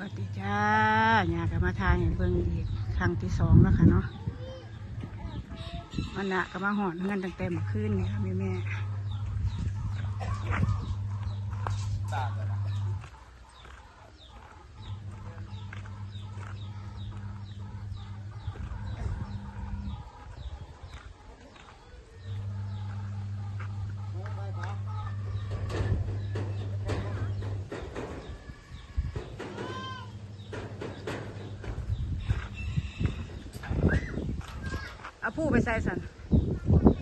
วัสดีจ้าอยากมาทายเห็นเบิ่งอีกครั้งที่สองแล้วค่ะเนาะวันนะก็มาหอนเงินตั้งแต่เมื่อคืนนี่ค่ะแม่แม่ เอาผู้ไปใส่สัน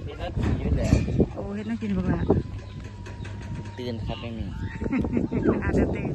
นี่น่ากินอยู่แหละโอ้เฮ็ดน่ากินบักละตื่นครับไม่มีอาจจะตื่น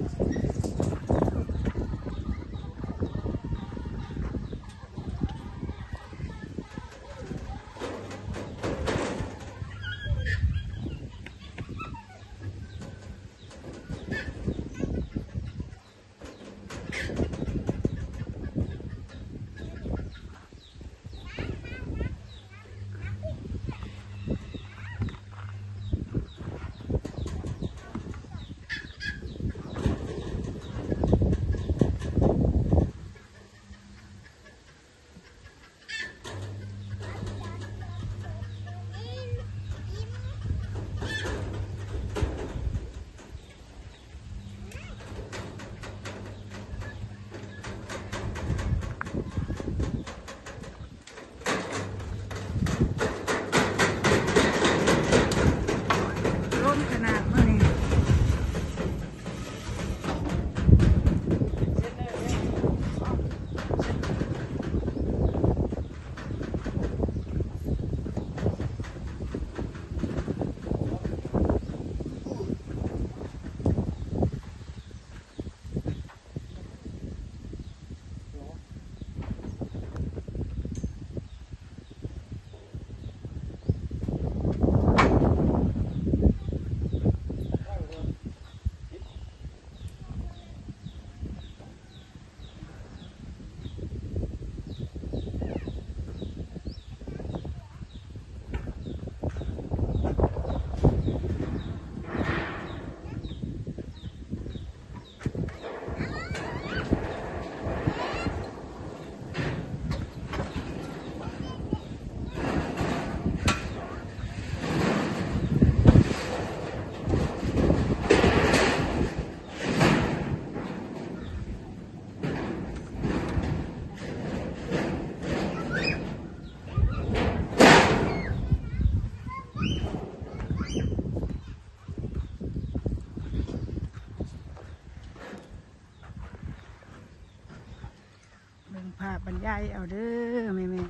เด้อแม่แม่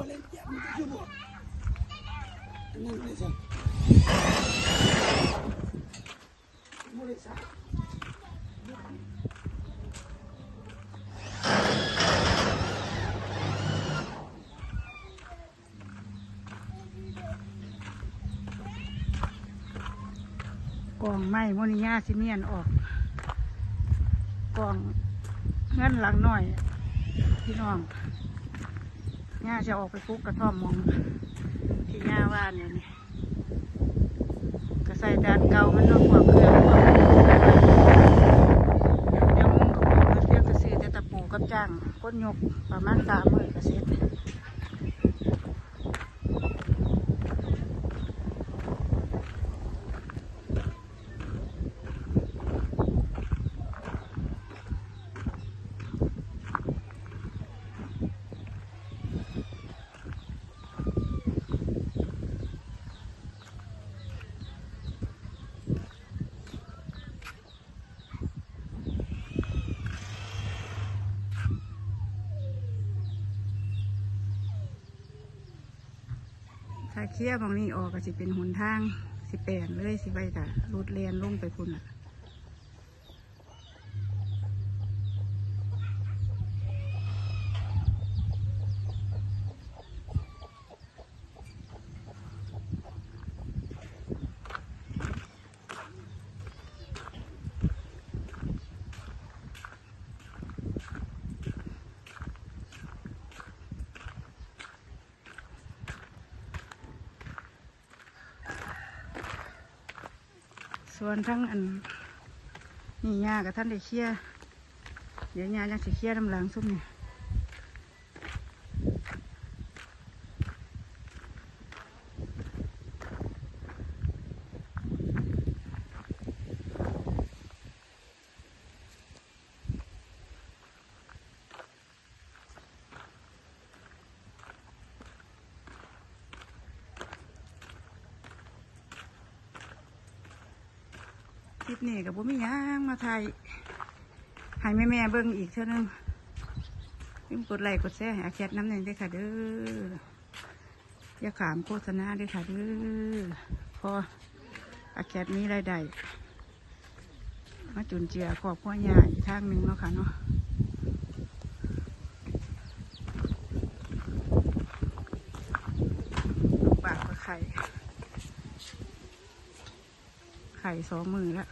นั่นเลยสิบริษัทกองไม้โมนิยาซิเมียนออกกองเงินหลังหน่อย พี่น้อง ย่าจะออกไปปลูกกระท่อมมองที่ย่าว่าเนี่ยนี่ก็ใส่ดานเก่ามันนอกกวกเครื่องเดี๋ยวมึงก็บอกมเสียกระซื้อแต่ตะปูกับจ้างก้นยกประมาณสามหมื่นกระเซ็จ ถ้าเคลียร์บางนี้ออกก็สิเป็นหนทางสิแปลนเลยสิไปกะรูดเรียนลงไปพุ่นอะ ส่วนทั้งอันนี่ยากับท่านได้เคี่ยเดี๋ยวยายังสิเคี่ยน้ำหลังซุ่มเนี่ย ลิปนี้กับบุ้มีหยังมาไทยให้แม่แม่เบิ้งอีกเท่านึงอย่กดไลค์กดแชร์ให้อาแคทน้ำหนึ่งด้ค่ะเด้ออย่าขามโฆษณาด้ค่ะเด้อพออาแคทมีรายได้มาจุนเจือขอบครัวใหญ่อีกทางหนึ่งเนาะค่ะเนาะลูกปากก็ไข่ ไข่สองมือแล้ว